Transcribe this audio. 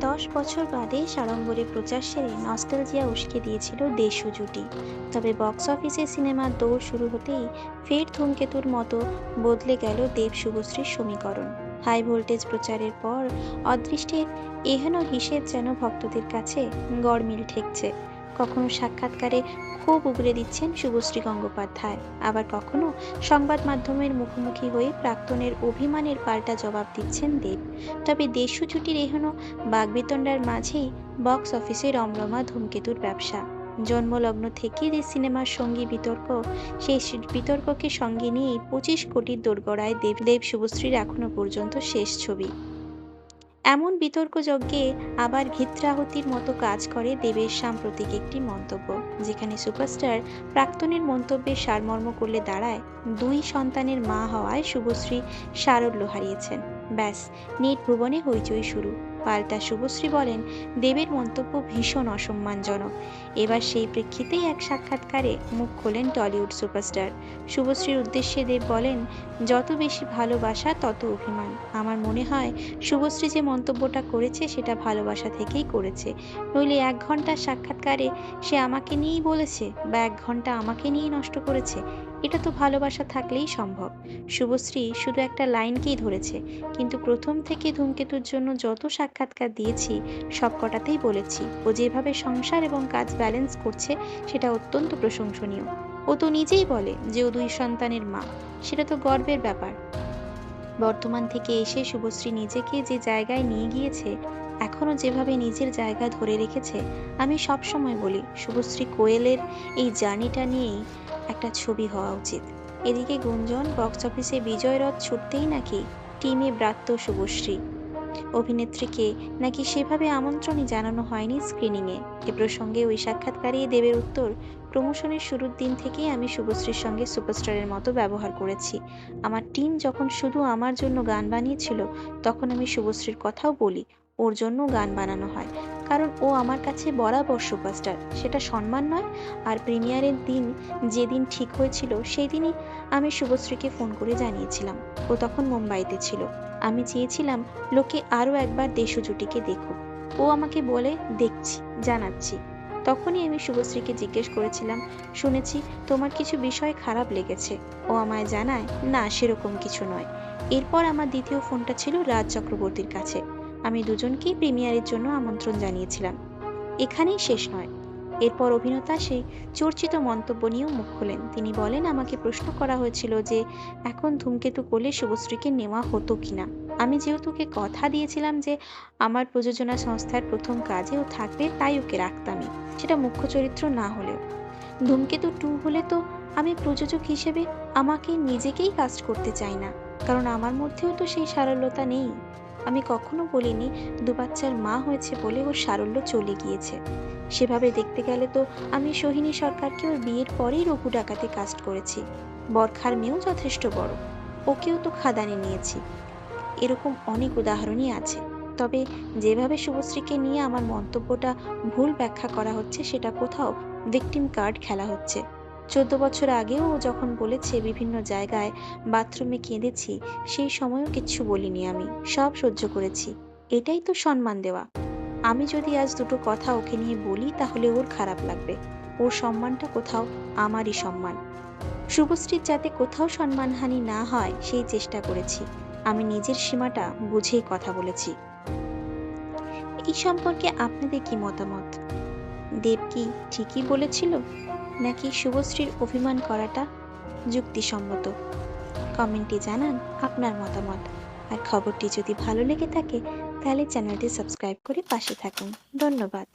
দশ বছর বাদে সাড়ম্বরে প্রচার সেরে নস্টালজিয়া উস্কে দিয়েছিল দেশু জুটি। তবে বক্স অফিসে সিনেমার দৌড় শুরু হতেই ফের ধূমকেতুর মতো বদলে গেল দেব শুভশ্রীর সমীকরণ। হাই ভোল্টেজ প্রচারের পর অদৃষ্টের এহেন হিসেব যেন ভক্তদের কাছে গড়মিল ঠেকছে। কখনো সাক্ষাৎকারে খুব উগরে দিচ্ছেন শুভশ্রী গঙ্গোপাধ্যায়। আবার কখনো সংবাদ মাধ্যমের মুখোমুখি হয়ে প্রাক্তনের অভিমানের পাল্টা জবাব দিচ্ছেন দেব। তবে দেশু ছুটির এহেন বাগবিতণ্ডার মাঝেই বক্স অফিসে রমরমা ধূমকেতুর ব্যবসা। জন্মলগ্ন থেকে যে সিনেমার সঙ্গী বিতর্ক, সেই বিতর্ককে সঙ্গে নিয়েই পঁচিশ কোটির দোরগড়ায় দেব দেব শুভশ্রীর এখনও পর্যন্ত শেষ ছবি। এমন বিতর্ক যজ্ঞে আবার ঘিত্রাহতির মতো কাজ করে দেবের সাম্প্রতিক একটি মন্তব্য, যেখানে সুপারস্টার প্রাক্তনের মন্তব্যের সারমর্ম করলে দাঁড়ায়, দুই সন্তানের মা হওয়ায় শুভশ্রী সারল্য হারিয়েছেন। ব্যাস, নেট ভুবনে হইচই শুরু। পাল্টা শুভশ্রী বলেন, দেবের মন্তব্য ভীষণ অসম্মানজনক। এবার সেই প্রেক্ষিতেই এক সাক্ষাৎকারে মুখ খোলেন টলিউড সুপারস্টার। শুভশ্রীর উদ্দেশ্যে দেব বলেন, যত বেশি ভালোবাসা, তত অভিমান। আমার মনে হয়, শুভশ্রী যে মন্তব্যটা করেছে, সেটা ভালোবাসা থেকেই করেছে। নইলে এক ঘণ্টার সাক্ষাৎকারে সে আমাকে নিয়েই বলেছে বা এক ঘণ্টা আমাকে নিয়েই নষ্ট করেছে। এটা তো ভালোবাসা থাকলেই সম্ভব। শুভশ্রী শুধু একটা লাইনকেই ধরেছে। কিন্তু প্রথম থেকে ধূমকেতুর জন্য যত সাক্ষাৎকার দিয়েছি, সবকটাতেই বলেছি। ও যেভাবে সংসার এবং কাজ ব্যালেন্স করছে, সেটা অত্যন্ত প্রশংসনীয়। ও তো নিজেই বলে যে ও দুই সন্তানের মা। সেটা তো গর্বের ব্যাপার। বর্তমান থেকে এসে শুভশ্রী নিজেকে যে জায়গায় নিয়ে গিয়েছে এখনও যেভাবে নিজের জায়গা ধরে রেখেছে, আমি সব সময় বলি, শুভশ্রী কোয়েলের এই জার্নিটা নিয়েই একটা ছবি হওয়া উচিত। এদিকে গুঞ্জন বক্স অফিসে বিজয় রথ ছুটতেই নাকি টিমে ব্রাত্য শুভশ্রী। অভিনেত্রীকে নাকি সেভাবে আমন্ত্রণই জানানো হয়নি স্ক্রিনিংয়ে। এ প্রসঙ্গে ওই সাক্ষাৎকারে দেবের উত্তর, প্রমোশনের শুরুর দিন থেকেই আমি শুভশ্রীর সঙ্গে সুপারস্টারের মতো ব্যবহার করেছি। আমার টিম যখন শুধু আমার জন্য গান বানিয়েছিল, তখন আমি শুভশ্রীর কথাও বলি, ওর জন্য গান বানানো হয়। কারণ ও আমার কাছে বরাবর সুপারস্টার, সেটা সম্মান নয়। আর প্রিমিয়ারের দিন যেদিন ঠিক হয়েছিল সেই দিনই আমি শুভশ্রীকে ফোন করে জানিয়েছিলাম। ও তখন মুম্বাইতে ছিল। আমি চেয়েছিলাম লোকে আরও একবার দেশু জুটিকে দেখুক। ও আমাকে বলে, দেখছি, জানাচ্ছি। তখনই আমি শুভশ্রীকে জিজ্ঞেস করেছিলাম, শুনেছি তোমার কিছু বিষয় খারাপ লেগেছে। ও আমায় জানায়, না, সেরকম কিছু নয়। এরপর আমার দ্বিতীয় ফোনটা ছিল রাজ চক্রবর্তীর কাছে। আমি দুজনকেই প্রিমিয়ারের জন্য আমন্ত্রণ জানিয়েছিলাম। এখানেই শেষ নয়। এরপর অভিনেতা সেই চর্চিত মন্তব্য নিয়েও মুখ খোলেন। তিনি বলেন, আমাকে প্রশ্ন করা হয়েছিল যে, এখন ধূমকেতু করলে শুভশ্রীকে নেওয়া হতো কিনা? আমি যেহেতু ওকে কথা দিয়েছিলাম যে, আমার প্রযোজনা সংস্থার প্রথম কাজে ও থাকবে, তাই ওকে রাখতামই। সেটা মুখ্য চরিত্র না হলেও। ধূমকেতু টু হলে তো আমি প্রযোজক হিসেবে আমাকে নিজেকেই কাস্ট করতে চাই না। কারণ আমার মধ্যেও তো সেই সারল্যতা নেই। আমি কখনো বলিনি, দু বাচ্চার মা হয়েছে বলে ওর সারল্য চলে গিয়েছে। সেভাবে দেখতে গেলে তো আমি সোহিনী সরকারকে ওর বিয়ের পরেই রঘু ডাকাতে কাস্ট করেছি। বরখার মেয়েও যথেষ্ট বড়। ওকেও তো খাদানে নিয়েছি। এরকম অনেক উদাহরণই আছে। তবে যেভাবে শুভশ্রীকে নিয়ে আমার মন্তব্যটা ভুল ব্যাখ্যা করা হচ্ছে, সেটা কোথাও ভিকটিম কার্ড খেলা হচ্ছে। চোদ্দ বছর আগেও ও যখন বলেছে, বিভিন্ন জায়গায় বাথরুমে কেঁদেছি, সেই সময়ও কিচ্ছু বলিনি আমি, সব সহ্য করেছি। এটাই তো সম্মান দেওয়া। আমি যদি আজ দুটো কথা ওকে নিয়ে বলি, তাহলে ওর খারাপ লাগবে। ওর সম্মানটা কোথাও আমারই সম্মান। শুভশ্রীর যাতে কোথাও সম্মানহানি না হয়, সেই চেষ্টা করেছি। আমি নিজের সীমাটা বুঝেই কথা বলেছি। এই সম্পর্কে আপনাদের কি মতামত? দেব কি ঠিকই বলেছিল? নাকি শুভশ্রীর অভিমান করাটা যুক্তিসম্মত? কমেন্টে জানান আপনার মতামত। আর খবরটি যদি ভালো লেগে থাকে, তাহলে চ্যানেলটি সাবস্ক্রাইব করে পাশে থাকুন। ধন্যবাদ।